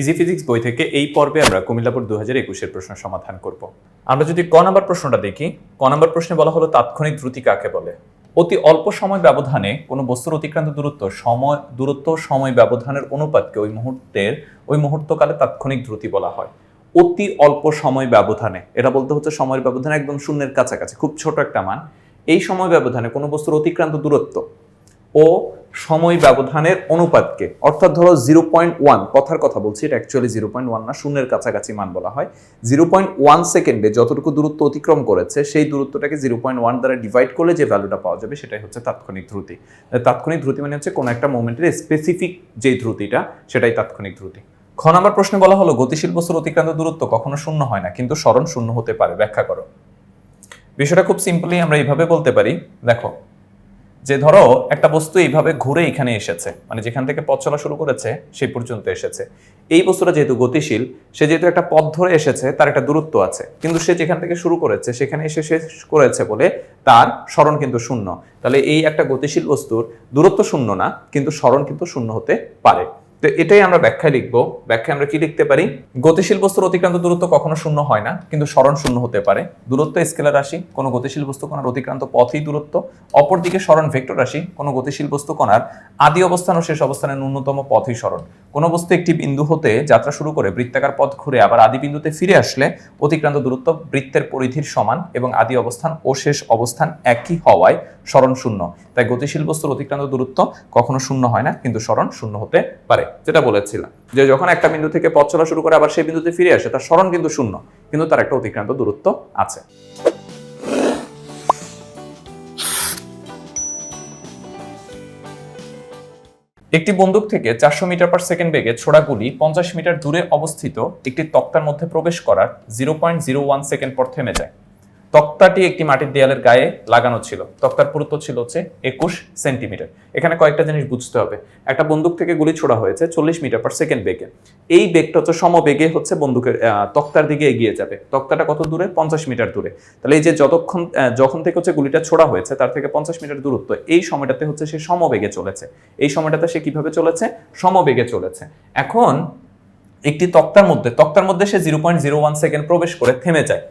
Easy physics বই থেকে এই পর্বে আমরা কুমিল্লা বোর্ড দু হাজার একুশের প্রশ্ন সমাধান করব। আমরা যদি ক নাম্বার প্রশ্নটা দেখি, ক নাম্বার প্রশ্নে বলা হলো তাৎক্ষণিক দ্রুতি কাকে বলে? অতি অল্প সময় ব্যবধানে কোনো বস্তুর অতিক্রান্ত দূরত্ব, সময় দূরত্ব, সময় ব্যবধানের অনুপাতকে ওই মুহূর্তের, ওই মুহূর্তকালে তাৎক্ষণিক দ্রুতি বলা হয়। অতি অল্প সময় ব্যবধানে, এটা বলতে হচ্ছে সময়ের ব্যবধানে একদম শূন্যের কাছাকাছি, খুব ছোট একটা মান। এই সময় ব্যবধানে কোনো বস্তুর অতিক্রান্ত দূরত্ব ও সময় ব্যবধানের অনুপাতকে। অর্থাৎ ধরো জিরো পয়েন্ট ওয়ান কথার কথা বলছি, এটা অ্যাকচুয়ালি জিরো পয়েন্ট ওয়ান না, শূন্যের কাছাকাছি মান বলা হয়। জিরো পয়েন্ট ওয়ান সেকেন্ডে যতটুকু দূরত্ব অতিক্রম করেছে, সেই দূরত্বটাকে জিরো পয়েন্ট ওয়ান দ্বারা ডিভাইড করলে যে ভ্যালুটা পাওয়া যাবে, সেটাই হচ্ছে তাৎক্ষণিক ধ্রুতি। তাৎক্ষণিক ধ্রুতি মানে হচ্ছে কোনো একটা মোমেন্টের স্পেসিফিক যেই ধ্রুতিটা, সেটাই তাৎক্ষণিক ধ্রুতি। খ নাম্বার প্রশ্নে বলা হলো, গতিশীল বস্তুর অতিক্রান্ত দূরত্ব কখনো শূন্য হয় না, কিন্তু স্মরণ শূন্য হতে পারে, ব্যাখ্যা করো। বিষয়টা খুব সিম্পলি আমরা এইভাবে বলতে পারি। দেখো যে ধরো একটা বস্তু এইভাবে ঘুরে এখানে এসেছে মানে যেখান থেকে পথ চলা শুরু করেছে সেই পর্যন্ত এসেছে। এই বস্তুটা যেহেতু গতিশীল, সে যেহেতু একটা পথ ধরে এসেছে, তার একটা দূরত্ব আছে। কিন্তু সে যেখান থেকে শুরু করেছে, সেখানে এসে শেষ করেছে বলে তার স্মরণ কিন্তু শূন্য। তাহলে এই একটা গতিশীল বস্তুর দূরত্ব শূন্য না, কিন্তু স্মরণ কিন্তু শূন্য হতে পারে। তো এটাই আমরা ব্যাখ্যায় লিখব। ব্যাখ্যায় আমরা কি লিখতে পারি? গতিশীল বস্তুর অতিক্রান্ত দূরত্ব কখনো শূন্য হয় না, কিন্তু স্মরণ শূন্য হতে পারে। দূরত্ব স্কেলার রাশি, কোনো গতিশীল বস্তু কণার অতিক্রান্ত পথই দূরত্ব। অপরদিকে স্মরণ ভেক্টর রাশি, কোনো গতিশীল বস্তু কণার আদি অবস্থান ও শেষ অবস্থানের ন্যূনতম পথই স্মরণ। কোনো বস্তু একটি বিন্দু হতে যাত্রা শুরু করে বৃত্তাকার পথ ঘুরে আবার আদি বিন্দুতে ফিরে আসলে অতিক্রান্ত দূরত্ব বৃত্তের পরিধির সমান এবং আদি অবস্থান ও শেষ অবস্থান একই হওয়ায় স্মরণ শূন্য। তাই গতিশীল বস্তুর অতিক্রান্ত দূরত্ব কখনো শূন্য হয় না, কিন্তু স্মরণ শূন্য হতে পারে। যেটা বলেছিলাম, যে যখন একটা বিন্দু থেকে পথ চলা শুরু করে, আবার সেই বিন্দুতে ফিরে আসে, তার স্মরণ কিন্তু শূন্য, কিন্তু তার একটা অতিক্রান্ত দূরত্ব আছে। একটি বন্দুক থেকে চারশো মিটার পার সেকেন্ড বেগে ছোড়া গুলি পঞ্চাশ মিটার দূরে অবস্থিত, একটি তক্তার মধ্যে প্রবেশ করার zero point zero one second পর থেমে যায়। তক্তাটি একটি মাটির দেয়ালের গায়ে লাগানো ছিল। তক্তার পুরুত্ব ছিল হচ্ছে একুশ সেন্টিমিটার। এখানে কয়েকটা জিনিস বুঝতে হবে। একটা বন্দুক থেকে গুলি ছোড়া হয়েছে চল্লিশ মিটার পার সেকেন্ড বেগে। এই বেগটা হচ্ছে সমবেগে হচ্ছে বন্দুকের তক্তার দিকে এগিয়ে যাবে। তক্তাটা কত দূরে? পঞ্চাশ মিটার দূরে। তাহলে এই যে যতক্ষণ যখন থেকে হচ্ছে গুলিটা ছোড়া হয়েছে তার থেকে পঞ্চাশ মিটার দূরত্ব। এই সময়টাতে হচ্ছে সে সমবেগে চলেছে। এই সময়টাতে সে কীভাবে চলেছে? সমবেগে চলেছে। এখন একটি তক্তার মধ্যে তক্তার মধ্যে সে zero point zero one second প্রবেশ করে থেমে যায়।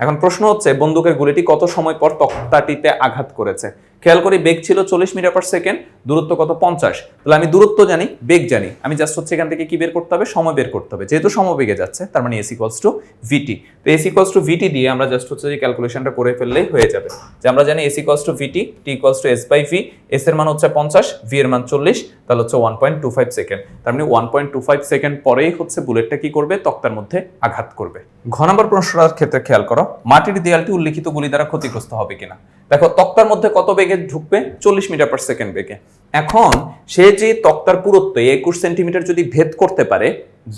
এখন প্রশ্ন হচ্ছে বন্দুকের গুলিটি কত সময় পর তক্তাটিতে আঘাত করেছে? খেয়াল করি বেগ ছিল চল্লিশ মিটার পার সেকেন্ড দূরত্ব কত পঞ্চাশ। তাহলে আমি দূরত্ব জানি, বেগ জানি। আমি জাস্ট হচ্ছে এখান থেকে কি বের করতে হবে? সময় বের করতে হবে। যেহেতু সমবেগে যাচ্ছে, তার মানে এস ইকলস টু ভিটি তো এস ইকলস টু ভিটি দিয়ে আমরা জাস্ট হচ্ছে যে ক্যালকুলেশনটা করে ফেললেই হয়ে যাবে। যে আমরা জানি S equals to VT T equals to S by V S এর মান হচ্ছে পঞ্চাশ ভি এর মান চল্লিশ, তাহলে হচ্ছে one point two five second তার মানে one point two five second পরেই হচ্ছে বুলেটটা কি করবে? তক্তার মধ্যে আঘাত করবে। ঘ নম্বর প্রশ্নটার ক্ষেত্রে খেয়াল করো, মাটির দেয়ালটি উল্লিখিত গুলি দ্বারা ক্ষতিগ্রস্ত হবে কিনা? দেখো, তক্তার মধ্যে কত বেগে ঢুকবে চল্লিশ মিটার পার সেকেন্ড বেগে। এখন সে যে তক্তার পুরুত্ব একুশ সেন্টিমিটার যদি ভেদ করতে পারে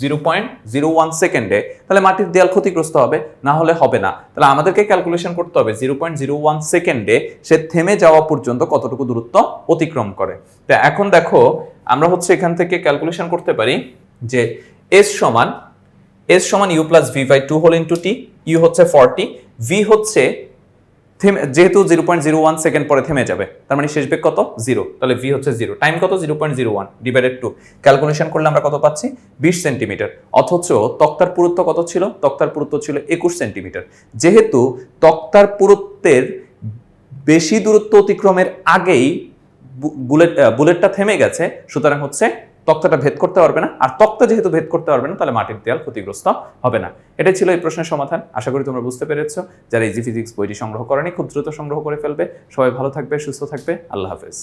জিরো পয়েন্ট জিরো ওয়ান সেকেন্ডে তাহলে মাটির দেয়াল ক্ষতিগ্রস্ত হবে, না হলে হবে না। তাহলে আমাদেরকে ক্যালকুলেশন করতে হবে জিরো পয়েন্ট জিরো ওয়ান সেকেন্ডে সে থেমে যাওয়া পর্যন্ত কতটুকু দূরত্ব অতিক্রম করে। তা এখন দেখো, আমরা হচ্ছে এখান থেকে ক্যালকুলেশন করতে পারি যে এস সমান এস সমান U plus V by two whole into T U হচ্ছে ফর্টি ভি হচ্ছে থেমে, যেহেতু zero point zero one second পরে থেমে যাবে, তার মানে শেষ বেগ কত? জিরো তাহলে ভি হচ্ছে জিরো টাইম কত? Zero point zero one divided to calculation করলে আমরা কত পাচ্ছি? বিশ সেন্টিমিটার অথচ তক্তার পুরুত্ব কত ছিল? তক্তার পুরুত্ব ছিল একুশ সেন্টিমিটার যেহেতু তক্তার পুরুত্বের বেশি দূরত্ব অতিক্রমের আগেই বুলেট বুলেটটা থেমে গেছে, সুতরাং হচ্ছে তক্তাটা ভেদ করতে পারবে না। আর তক্তা যেহেতু ভেদ করতে পারবে না, তাহলে মাটির দেয়াল ক্ষতিগ্রস্ত হবে না। এটাই ছিল এই প্রশ্নের সমাধান। আশা করি তোমরা বুঝতে পেরেছ। যারা ইজি ফিজিক্স বইটি সংগ্রহ করেনি, খুব দ্রুত সংগ্রহ করে ফেলবে। সবাই ভালো থাকবে, সুস্থ থাকবে। আল্লাহ হাফেজ।